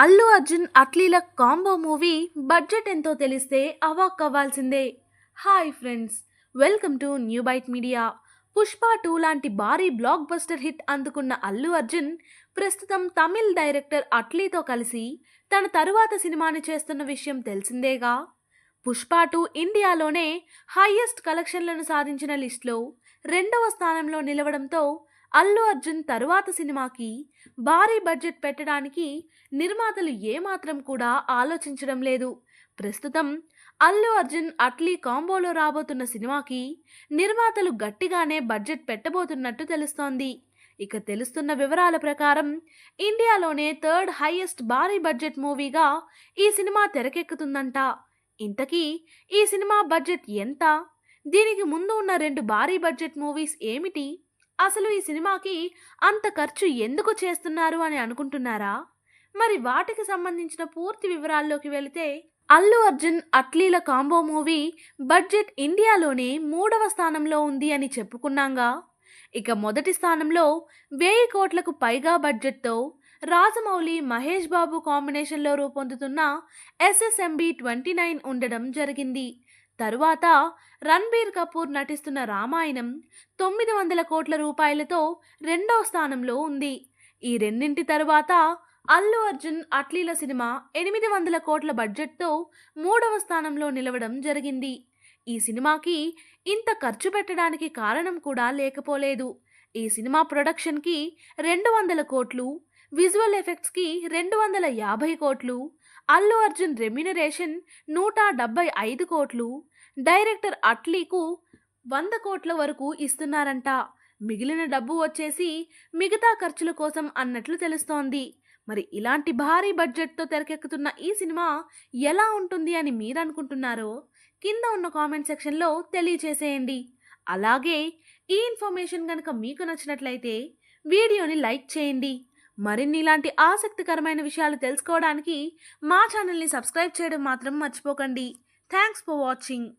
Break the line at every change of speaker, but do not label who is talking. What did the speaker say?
అల్లు అర్జున్ అట్లీల combo movie budget ఎంతో తెలిస్తే అవాక్ అవ్వాల్సిందే hi friends welcome to New Byte Media. Pushpa two లాంటి భారీ బ్లాక్ బస్టర్ హిట్ అందుకున్న అల్లు అర్జున్ ప్రస్తుతం తమిళ్ డైరెక్టర్ అట్లీతో కలిసి తన తరువాత సినిమాని చేస్తున్న విషయం తెలిసిందేగా? పుష్ప టూ ఇండియాలోనే హైయెస్ట్ కలెక్షన్లను సాధించిన లిస్ట్లో రెండవ స్థానంలో నిలవడంతో అల్లు అర్జున్ తరువాత సినిమాకి భారీ బడ్జెట్ పెట్టడానికి నిర్మాతలు ఏమాత్రం కూడా ఆలోచించడం లేదు. ప్రస్తుతం అల్లు అర్జున్ అట్లీ కాంబోలో రాబోతున్న సినిమాకి నిర్మాతలు గట్టిగానే బడ్జెట్ పెట్టబోతున్నట్టు తెలుస్తోంది. ఇక తెలుస్తున్న వివరాల ప్రకారం ఇండియాలోనే థర్డ్ హైయెస్ట్ భారీ బడ్జెట్ మూవీగా ఈ సినిమా తెరకెక్కుతుందంట. ఇంతకీ ఈ సినిమా బడ్జెట్ ఎంత? దీనికి ముందు ఉన్న రెండు భారీ బడ్జెట్ మూవీస్ ఏమిటి? అసలు ఈ సినిమాకి అంత ఖర్చు ఎందుకు చేస్తున్నారు అని అనుకుంటున్నారా? మరి వాటికి సంబంధించిన పూర్తి వివరాల్లోకి వెళితే అల్లు అర్జున్ అట్లీల కాంబో మూవీ బడ్జెట్ ఇండియాలోనే మూడవ స్థానంలో ఉంది అని చెప్పుకున్నాంగా. ఇక మొదటి స్థానంలో వెయ్యి కోట్లకు పైగా బడ్జెట్తో రాజమౌళి మహేష్ బాబు కాంబినేషన్లో రూపొందుతున్న ఎస్ఎస్ఎంబి ట్వంటీ నైన్ ఉండడం జరిగింది. తరువాత రణబీర్ కపూర్ నటిస్తున్న రామాయణం తొమ్మిది వందల కోట్ల రూపాయలతో రెండో స్థానంలో ఉంది. ఈ రెండింటి తరువాత అల్లు అర్జున్ అట్లీల సినిమా ఎనిమిది వందల కోట్ల బడ్జెట్తో మూడవ స్థానంలో నిలవడం జరిగింది. ఈ సినిమాకి ఇంత ఖర్చు పెట్టడానికి కారణం కూడా లేకపోలేదు. ఈ సినిమా ప్రొడక్షన్కి రెండు వందల కోట్లు విజువల్ ఎఫెక్ట్స్కి రెండు వందల యాభై కోట్లు అల్లు అర్జున్ రెమ్యునరేషన్ నూట డెబ్బై ఐదు కోట్లు డైరెక్టర్ అట్లీకు వంద కోట్ల వరకు ఇస్తున్నారంట. మిగిలిన డబ్బు వచ్చేసి మిగతా ఖర్చుల కోసం అన్నట్లు తెలుస్తోంది. మరి ఇలాంటి భారీ బడ్జెట్తో తెరకెక్కుతున్న ఈ సినిమా ఎలా ఉంటుంది అని మీరు అనుకుంటున్నారో కింద ఉన్న కామెంట్ సెక్షన్లో తెలియచేసేయండి. అలాగే ఈ ఇన్ఫర్మేషన్ కనుక మీకు నచ్చినట్లయితే వీడియోని లైక్ చేయండి. మరిన్ని ఇలాంటి ఆసక్తికరమైన విషయాలు తెలుసుకోవడానికి మా ఛానల్ని సబ్స్క్రైబ్ చేయడం మాత్రం మర్చిపోకండి. Thanks for watching